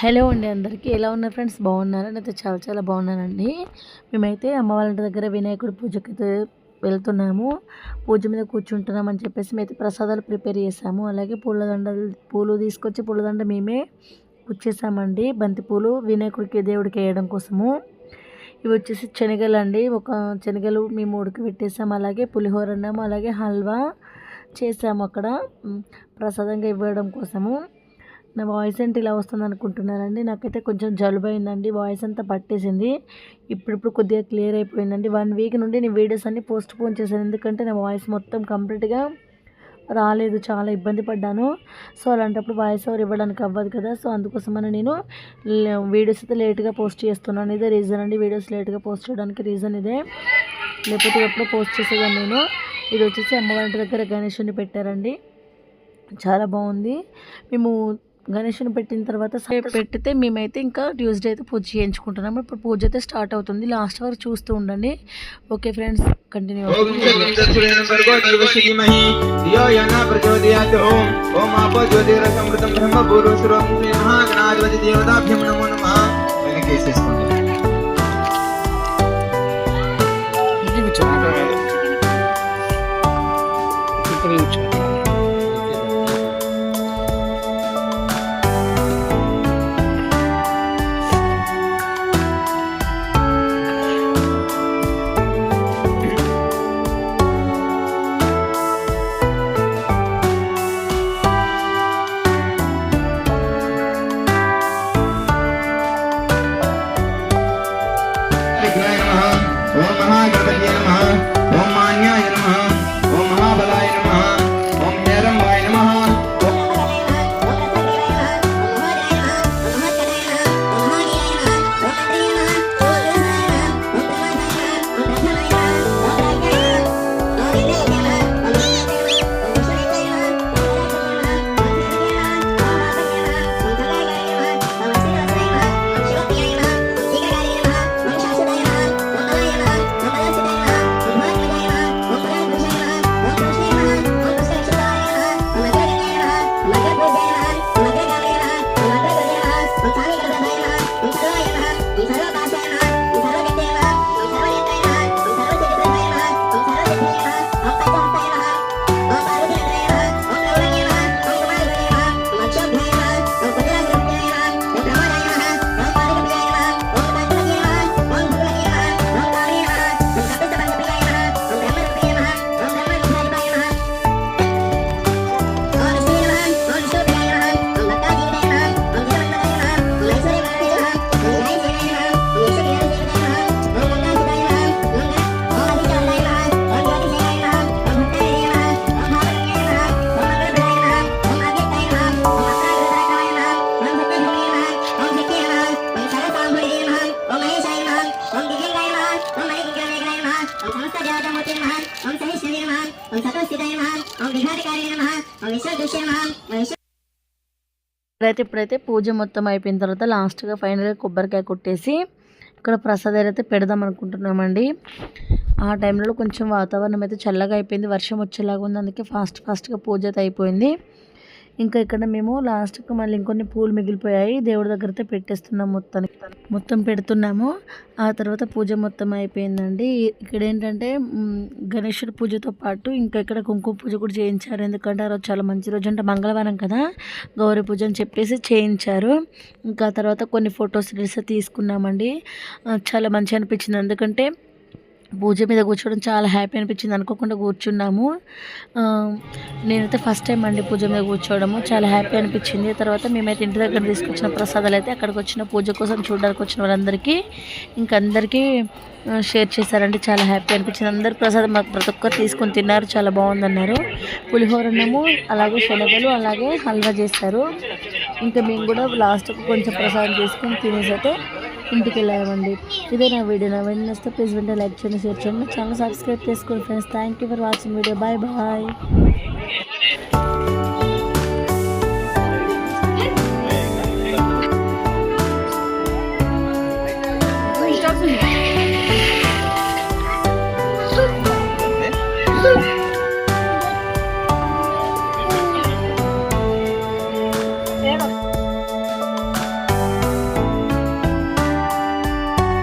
Hello అండి అందరికీ. ఎలా ఉన్నారు ఫ్రెండ్స్? బాగున్నారా? నేనైతే చాలా చాలా బాగున్నానండి. మేమైతే అమ్మ వాళ్ళ ఇంటి దగ్గర వినాయకుడి పూజకి వెళ్తున్నాము. పూజ మీద కూర్చుంటున్నామని చెప్పేసి మేమైతే ప్రసాదాలు ప్రిపేర్ చేసాము. అలాగే పూలదండలు పూలు తీసుకొచ్చి పూలదండ మేమే గుచ్చేసామండి. బంతిపూలు వినాయకుడికి దేవుడికి వేయడం కోసము. ఇవి వచ్చేసి శనగలు అండి ఒక శనగలు మేము ఉడికి పెట్టేసాము. అలాగే పులిహోర అన్నాము. అలాగే హల్వా చేసాము అక్కడ. ప్రసాదంగా ఇవ్వడం కోసము. నా వాయిస్ అంటే ఇలా వస్తుంది అనుకుంటున్నారండి నాకైతే కొంచెం జలుబు అయిందండి వాయిస్ అంతా పట్టేసింది. ఇప్పుడిప్పుడు కొద్దిగా క్లియర్ అయిపోయిందండి. వన్ వీక్ నుండి నేను వీడియోస్ అన్ని పోస్ట్ పోన్ చేశాను. ఎందుకంటే నా వాయిస్ మొత్తం కంప్లీట్గా రాలేదు. చాలా ఇబ్బంది పడ్డాను. సో అలాంటప్పుడు వాయిస్ ఓవర్ ఇవ్వడానికి అవ్వదు కదా. సో అందుకోసమని నేను వీడియోస్ అయితే లేట్గా పోస్ట్ చేస్తున్నాను. ఇదే రీజన్ అండి. వీడియోస్ లేట్గా పోస్ట్ చేయడానికి రీజన్ ఇదే. లేకపోతే ఎప్పుడో పోస్ట్ చేసేదాన్ని నేను. ఇది వచ్చేసి అమ్మవారి దగ్గర గణేషుని పెట్టారండి. చాలా బాగుంది. మేము గణేషుని పెట్టిన తర్వాత సరే పెట్టితే మేమైతే ఇంకా ట్యూస్డే అయితే పూజ చేయించుకుంటున్నాము ఇప్పుడు పూజ అయితే స్టార్ట్ అవుతుంది. లాస్ట్ వరకు చూస్తూ ఉండండి. ఓకే ఫ్రెండ్స్ కంటిన్యూ ఓం సర్వం ఇప్పుడైతే ఇప్పుడైతే పూజ మొత్తం అయిపోయిన తర్వాత లాస్ట్గా ఫైనల్గా కొబ్బరికాయ కొట్టేసి ఇక్కడ ప్రసాదాలు అయితే పెడదాం అనుకుంటున్నామండి. ఆ టైంలో కొంచెం వాతావరణం అయితే చల్లగా అయిపోయింది. వర్షం వచ్చేలాగా ఉంది. అందుకే ఫాస్ట్ ఫాస్ట్గా పూజ అయితే అయిపోయింది. ఇంకా ఇక్కడ మేము లాస్ట్కి మళ్ళీ ఇంకొన్ని పూలు మిగిలిపోయాయి. దేవుడి దగ్గర అయితే పెట్టేస్తున్నాం మొత్తానికి. మొత్తం పెడుతున్నాము. ఆ తర్వాత పూజ మొత్తం అయిపోయిందండి. ఇక్కడ ఏంటంటే గణేశుడి పూజతో పాటు ఇంకా ఇక్కడ కుంకుమ పూజ కూడా చేయించారు. ఎందుకంటే ఆ రోజు చాలా మంచి రోజు అంటే మంగళవారం కదా. గౌరీ పూజ అని చెప్పేసి చేయించారు. ఇంకా తర్వాత కొన్ని ఫొటోస్ రీల్స్ తీసుకున్నామండి. చాలా మంచిగా అనిపించింది. ఎందుకంటే పూజ మీద కూర్చోవడం చాలా హ్యాపీ అనిపించింది. అనుకోకుండా కూర్చున్నాము. నేనైతే ఫస్ట్ టైం అండి పూజ మీద కూర్చోవడము. చాలా హ్యాపీ అనిపించింది. తర్వాత మేమైతే ఇంటి దగ్గర తీసుకొచ్చిన ప్రసాదాలు అయితే అక్కడికి వచ్చిన పూజ కోసం చూడడానికి వచ్చిన వాళ్ళందరికీ ఇంకా అందరికీ షేర్ చేశారండి. చాలా హ్యాపీ అనిపించింది. అందరు ప్రసాదం మాకు ప్రతి ఒక్కరు తీసుకొని తిన్నారు. చాలా బాగుందన్నారు. పులిహోర అలాగే శనగలు అలాగే హల్వా చేస్తారు ఇంకా మేము కూడా లాస్ట్కి కొంచెం ప్రసాదం తీసుకొని తినేసి అయితే ఇంటికి వెళ్ళామండి ఇదే నా వీడియో. నా వీడియో నచ్చితే ప్లీజ్ వెంటనే లైక్ చేయండి షేర్ చేయండి. నా ఛానల్ సబ్స్క్రైబ్ చేసుకోండి friends thank you for watching video bye bye